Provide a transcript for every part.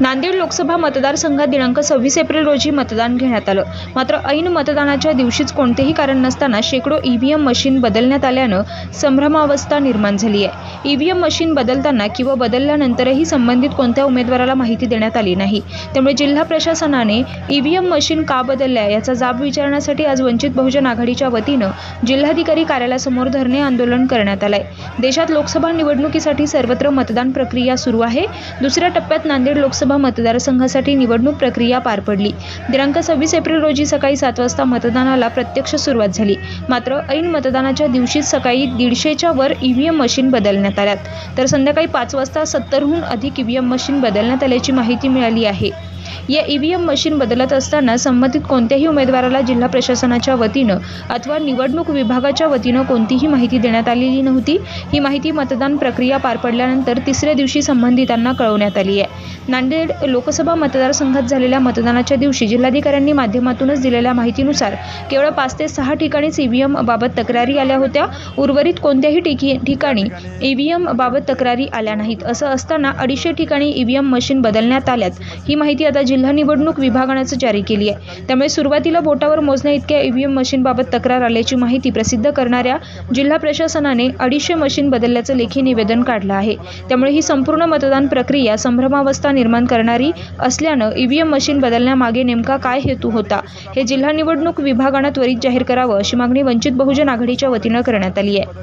नांदेड लोकसभा मतदारसंघात दिनांक सव्वीस एप्रिल रोजी मतदान घेण्यात आलं. मात्र ऐन मतदानाच्या दिवशीच कोणतेही कारण नसताना शेकडो ईव्हीएम मशीन बदलण्यात आल्यानं संभ्रमावस्था निर्माण झाली आहे ईव्हीएम मशीन बदलताना किंवा बदलल्यानंतरही संबंधित कोणत्या उमेदवाराला माहिती देण्यात आली नाही. त्यामुळे जिल्हा प्रशासनाने ईव्हीएम मशीन का बदलल्या याचा जाब विचारण्यासाठी आज वंचित बहुजन आघाडीच्या वतीनं जिल्हाधिकारी कार्यालयासमोर धरणे आंदोलन करण्यात आलंय. देशात लोकसभा निवडणुकीसाठी सर्वत्र मतदान प्रक्रिया सुरू आहे. दुसऱ्या टप्प्यात नांदेड लोकसभा मतदारसंघासाठी निवडणूक प्रक्रिया पार पडली. दिनांक सव्वीस एप्रिल रोजी सकाळी सात वाजता मतदानाला प्रत्यक्ष सुरुवात झाली. मात्र ऐन मतदानाच्या दिवशीच सकाळी दीडशेच्या वर ईव्हीएम मशीन बदलण्यात आल्यात. तर संध्याकाळी पाच वाजता सत्तरहून अधिक ईव्हीएम मशीन बदलण्यात आल्याची माहिती मिळाली आहे. या ईव्हीएम मशीन बदलत असताना संबंधित कोणत्याही उमेदवाराला जिल्हा प्रशासनाच्या वतीनं अथवा निवडणूक विभागाच्या वतीनं कोणतीही माहिती देण्यात आलेली नव्हती. ही माहिती मतदान प्रक्रिया पार पडल्यानंतर तिसऱ्या दिवशी संबंधितांना कळवण्यात आली आहे. नांदेड लोकसभा मतदारसंघात झालेल्या मतदानाच्या दिवशी जिल्हाधिकाऱ्यांनी माध्यमातूनच दिलेल्या माहितीनुसार केवळ पाच ते सहा ठिकाणीच ईव्हीएम बाबत तक्रारी आल्या होत्या. उर्वरित कोणत्याही ठिकी ठिकाणी ईव्हीएम बाबत तक्रारी आल्या नाहीत. असं असताना अडीचशे ठिकाणी ईव्हीएम मशीन बदलण्यात आल्यात. ही माहिती आता जिल्हा निवडणूक विभागानं जारी केली आहे. त्यामुळे सुरुवातीला बोटावर मोजण्या इतक्या ईव्हीएम मशीनबाबत तक्रार आल्याची माहिती प्रसिद्ध करणाऱ्या जिल्हा प्रशासनाने अडीचशे मशीन बदलल्याचं लेखी निवेदन काढलं आहे. त्यामुळे ही संपूर्ण मतदान प्रक्रिया संभ्रमावस्था निर्माण करणारी असल्यानं ईव्हीएम मशीन बदलण्यामागे नेमका काय हेतू होता हे जिल्हा निवडणूक विभागानं त्वरित जाहीर करावं अशी मागणी वंचित बहुजन आघाडीच्या वतीनं करण्यात आली आहे.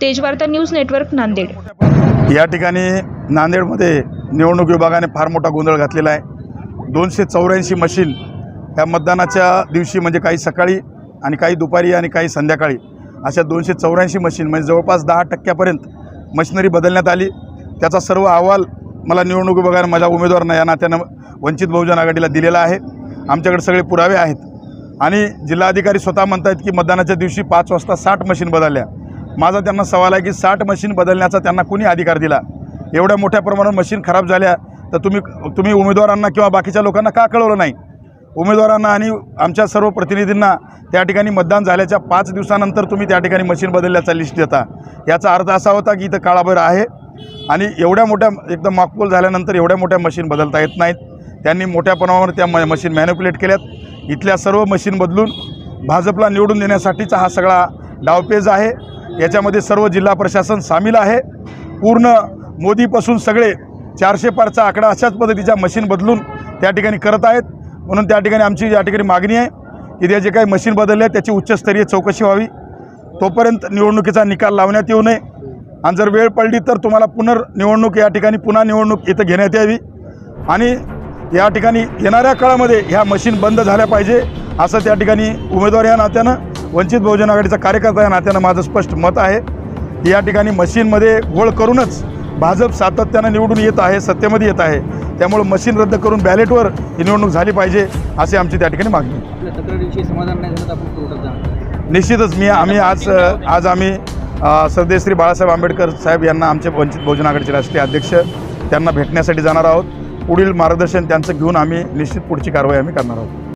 Tejvarta news network Nanded. या ठिकाणी नांदेडमध्ये निवडणूक विभागाने फार मोठा गोंधळ घातलेला आहे. दोनशे चौऱ्याऐंशी मशीन ह्या मतदानाच्या दिवशी म्हणजे काही सकाळी आणि काही दुपारी आणि काही संध्याकाळी अशा दोनशे चौऱ्याऐंशी मशीन म्हणजे जवळपास दहा टक्क्यापर्यंत मशिनरी बदलण्यात आली. त्याचा सर्व अहवाल मला निवडणूक विभागाने माझ्या उमेदवारांना या नात्यानं वंचित बहुजन आघाडीला दिलेला आहे. आमच्याकडे सगळे पुरावे आहेत. आणि जिल्हाधिकारी स्वतः म्हणतायत की मतदानाच्या दिवशी पाच वाजता साठ मशीन बदलल्या. माझा त्यांना सवाल आहे की साठ मशीन बदलण्याचा त्यांना कुणी अधिकार दिला? एवढ्या मोठ्या प्रमाणात मशीन खराब झाल्या तर तुम्ही तुम्ही उमेदवारांना किंवा बाकीच्या लोकांना का कळवलं नाही? उमेदवारांना आणि आमच्या सर्व प्रतिनिधींना त्या ठिकाणी मतदान झाल्याच्या पाच दिवसानंतर तुम्ही त्या ठिकाणी मशीन बदलल्याचा लिस्ट देता. याचा अर्थ असा होता की इथं काळाभर आहे आणि एवढ्या मोठ्या एकदम माकपोल झाल्यानंतर एवढ्या मोठ्या मशीन बदलता येत नाहीत. त्यांनी मोठ्या प्रमाणावर त्या म मशीन मॅन्युप्युलेट केल्यात. इथल्या सर्व मशीन बदलून भाजपला निवडून देण्यासाठीचा हा सगळा डावपेज आहे. याच्यामध्ये सर्व जिल्हा प्रशासन सामील आहे. पूर्ण मोदीपासून सगळे चारशे पारचा आकडा अशाच पद्धतीच्या मशीन बदलून त्या ठिकाणी करत आहेत. म्हणून त्या ठिकाणी आमची या ठिकाणी मागणी आहे की त्या जे काही मशीन बदलले आहेत त्याची उच्चस्तरीय चौकशी व्हावी. तोपर्यंत निवडणुकीचा निकाल लावण्यात येऊ नये. आणि जर वेळ पडली तर तुम्हाला पुनर्निवडणूक या ठिकाणी पुन्हा निवडणूक इथं घेण्यात यावी. आणि या ठिकाणी येणाऱ्या काळामध्ये ह्या मशीन बंद झाल्या पाहिजे असं त्या ठिकाणी उमेदवार या नात्यानं वंचित बहुजन आघाडीचा कार्यकर्ता या नात्यानं माझं स्पष्ट मत आहे. या ठिकाणी मशीनमध्ये घोळ करूनच भाजप सातत्यानं निवडून येत आहे सत्तेमध्ये येत आहे. त्यामुळं मशीन रद्द करून बॅलेटवर ही निवडणूक झाली पाहिजे असे आमची त्या ठिकाणी मागणी. समाधान नाही निश्चितच मी आम्ही आज आज आम्ही अ, सरदेव श्री बाळासाहेब आंबेडकर साहेब यांना आमचे वंचित बहुजन आघाडीचे राष्ट्रीय अध्यक्ष त्यांना भेटण्यासाठी जाणार आहोत. पुढील मार्गदर्शन त्यांचं घेऊन आम्ही निश्चित पुढची कारवाई आम्ही करणार आहोत.